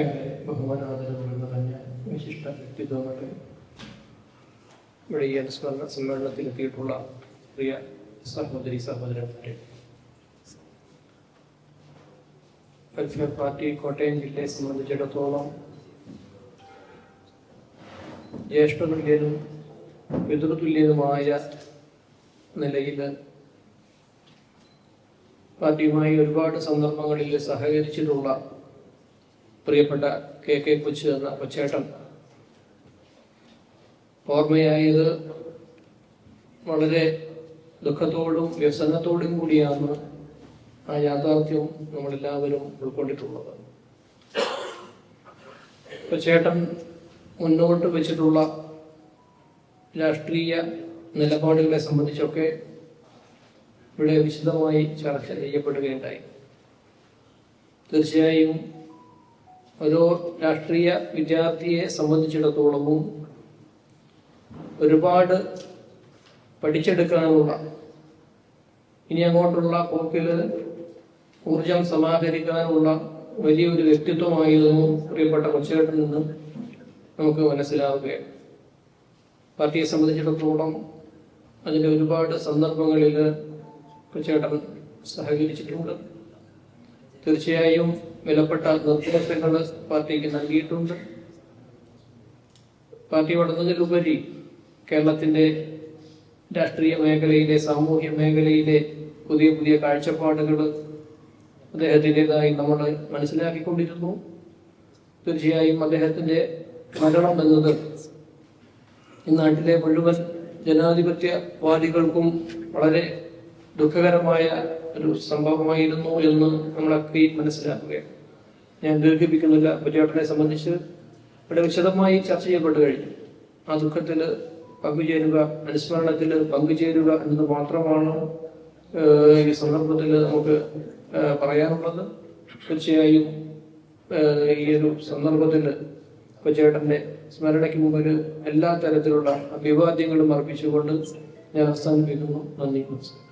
ഏറെ ബഹുമാനാദരവുകൾ നിറഞ്ഞ വിശിഷ്ട വ്യക്തിത്വങ്ങളെ ഇവിടെ ഈ അനുസ്മരണ സമ്മേളനത്തിൽ എത്തിയിട്ടുള്ള പ്രിയ സഹോദരി സഹോദരന്മാരെ. വെൽഫെയർ പാർട്ടി കോട്ടയം ജില്ലയെ സംബന്ധിച്ചിടത്തോളം ജ്യേഷ്ഠതുല്യനും പിതൃതുല്യനുമായ നിലയിൽ പാർട്ടിയുമായി ഒരുപാട് സന്ദർഭങ്ങളിൽ സഹകരിച്ചിട്ടുള്ള പ്രിയപ്പെട്ട കെ കെ കൊച്ചു എന്ന കൊച്ചേട്ടൻ. ഓർമ്മയായത് വളരെ ദുഃഖത്തോടും വ്യസനത്തോടും കൂടിയാണ് ആ യാഥാർത്ഥ്യവും നമ്മളെല്ലാവരും ഉൾക്കൊണ്ടിട്ടുള്ളത്. കൊച്ചേട്ടൻ മുന്നോട്ട് വെച്ചിട്ടുള്ള രാഷ്ട്രീയ നിലപാടുകളെ സംബന്ധിച്ചൊക്കെ ഇവിടെ വിശദമായി ചർച്ച ചെയ്യപ്പെടുകയുണ്ടായി. തീർച്ചയായും ഓരോ രാഷ്ട്രീയ വിദ്യാർത്ഥിയെ സംബന്ധിച്ചിടത്തോളവും ഒരുപാട് പഠിച്ചെടുക്കാനുള്ള ഇനി അങ്ങോട്ടുള്ള പോക്കിൽ ഊർജം സമാഹരിക്കാനുള്ള വലിയൊരു വ്യക്തിത്വമായിരുന്നു പ്രിയപ്പെട്ട കൊച്ചേട്ടൻ നിന്ന് നമുക്ക് മനസ്സിലാവുകയാണ്. പാർട്ടിയെ സംബന്ധിച്ചിടത്തോളം അതിന്റെ ഒരുപാട് സന്ദർഭങ്ങളിൽ കൊച്ചേട്ടൻ സഹകരിച്ചിട്ടുണ്ട്. തീർച്ചയായും വിലപ്പെട്ട നിർദ്ദേശങ്ങൾ പാർട്ടിക്ക് നൽകിയിട്ടുണ്ട്. പാർട്ടി വളർന്നതിലുപരി കേരളത്തിന്റെ രാഷ്ട്രീയ മേഖലയിലെ സാമൂഹ്യ മേഖലയിലെ പുതിയ പുതിയ കാഴ്ചപ്പാടുകൾ അദ്ദേഹത്തിന്റെതായി നമ്മൾ മനസ്സിലാക്കിക്കൊണ്ടിരുന്നു. തീർച്ചയായും അദ്ദേഹത്തിന്റെ മരണം എന്നത് ഈ നാട്ടിലെ മുഴുവൻ ജനാധിപത്യവാദികൾക്കും വളരെ ദുഃഖകരമായ ഒരു സംഭവമായിരുന്നു എന്ന് നമ്മളൊക്കെ മനസ്സിലാക്കുകയാണ്. ഞാൻ ദീർഘിപ്പിക്കുന്നില്ല കുര്യാട്ടനെ സംബന്ധിച്ച്. ഇവിടെ വിശദമായി ചർച്ച ചെയ്യപ്പെട്ടു കഴിഞ്ഞു. ആ ദുഃഖത്തിൽ പങ്കുചേരുക അനുസ്മരണത്തിൽ പങ്കുചേരുക എന്നത് മാത്രമാണ് ഈ സന്ദർഭത്തിൽ നമുക്ക് പറയാനുള്ളത്. തീർച്ചയായും ഈ ഒരു സന്ദർഭത്തിൽ കൊച്ചേട്ടന്റെ സ്മരണയ്ക്ക് മുമ്പിൽ എല്ലാ തരത്തിലുള്ള അഭിവാദ്യങ്ങളും അർപ്പിച്ചുകൊണ്ട് ഞാൻ അവസാനിപ്പിക്കുന്നു. നന്ദി നമസ്കാരം.